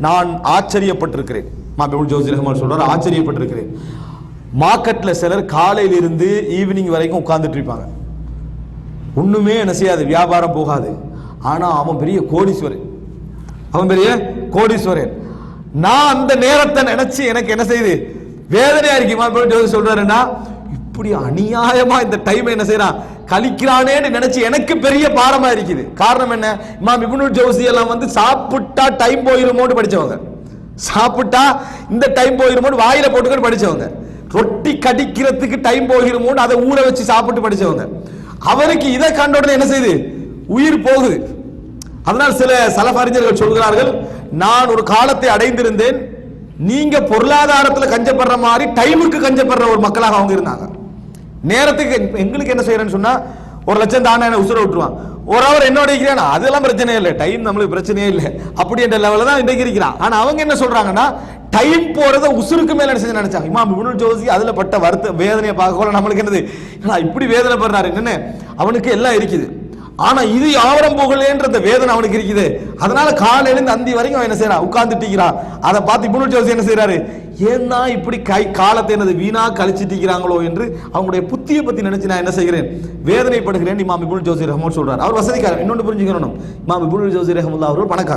நான் ஆச்சரியப்பட்டிருக்கிறேன். மாபிபுல் ஜோசி ரஹ்மான் சொல்றாரு ஆச்சரியப்பட்டிருக்கிறேன். மார்க்கெட்டில் சிலர் காலையில இருந்து ஈவினிங் வரைக்கும் உட்கார்ந்துட்டு இருப்பாங்க. ஒன்றுமே என்ன செய்யாது வியாபாரம் போகாது. ஆனால் அவன் பெரிய கோடீஸ்வரன். அவன் பெரிய கோடீஸ்வரன். நான் அந்த நேரத்தை நினைச்சு எனக்கு என்ன செய்யுது வேதனையா இருக்கு. இமாம் ஜோசி சொல்றாருன்னா இப்படி அநியாயமா இந்த டைம் என்ன செய்யறான் கழிக்கிறானேன்னு நினைச்சு எனக்கு பெரிய பாரமா இருக்குது. காரணம் என்ன? இமாம் இப்னு ஜோசி எல்லாம் வந்து சாப்பிட்டா டைம் போயிருமோன்னு படிச்சவங்க. சாப்பிட்டா இந்த டைம் போயிருமோன்னு வாயில போட்டுக்கிட்டு படிச்சவங்க. ரொட்டி கடிக்கிறதுக்கு டைம் போயிருமோன்னு அதை ஊற வச்சு சாப்பிட்டு படிச்சவங்க. அவருக்கு இதை கண்ட உடனே என்ன செய்யுது உயிர் போகுது. அதனால் சில சலபறிஞர்கள் சொல்கிறார்கள் நான் ஒரு காலத்தை அடைந்திருந்தேன். நீங்க பொருளாதாரத்தில் கஞ்சப்படுற மாதிரி டைமுக்கு கஞ்சப்படுற ஒரு மக்களாக அவங்க இருந்தாங்க. நேரத்துக்கு எங்களுக்கு என்ன செய்யறேன்னு சொன்னா ஒரு லட்சம் தானே என்ன உசுர விட்டுருவான். ஒரு அவர் என்னோட இருக்கிறான் அதெல்லாம் பிரச்சனையே இல்லை. டைம் நம்மளுக்கு பிரச்சனையே இல்லை. அப்படி என்ற லெவலில் தான் இன்றைக்கு இருக்கிறான். ஆனா அவங்க என்ன சொல்றாங்கன்னா டைம் போறத உசுருக்கு மேல என்ன செஞ்சு நினைச்சாங்க? இமாம் இவனு ஜோசி அதுல பட்ட வருத்த வேதனையை பார்க்க நம்மளுக்கு என்னது? இப்படி வேதனை படுறாரு என்னன்னு? அவனுக்கு எல்லாம் இருக்குது. ஆனா இது யாவரம் போகலேன்ற வேதனை அவனுக்கு இருக்குது. அதனால காலையிலேருந்து அந்தி வரைக்கும் அவன் என்ன செய்யறான் உட்கார்ந்துட்டிக்கிறான் அதை பார்த்து இப்னு ஜோசி என்ன செய்யறாரு ஏன்னா இப்படி கை காலத்தை எனது வீணா கழிச்சிட்டிக்கிறாங்களோ என்று அவங்களுடைய புத்தியை பத்தி நினைச்சு நான் என்ன செய்கிறேன்? வேதனைப்படுகிறேன் இமாம் இப்னு ஜோசி ரஹமோட் சொல்றாரு. அவர் வசதிக்காரர். இன்னொன்று புரிஞ்சுக்கணும். இமாம் இப்னு ஜோசி ரஹமுல்லா அவர் பணக்காரர்.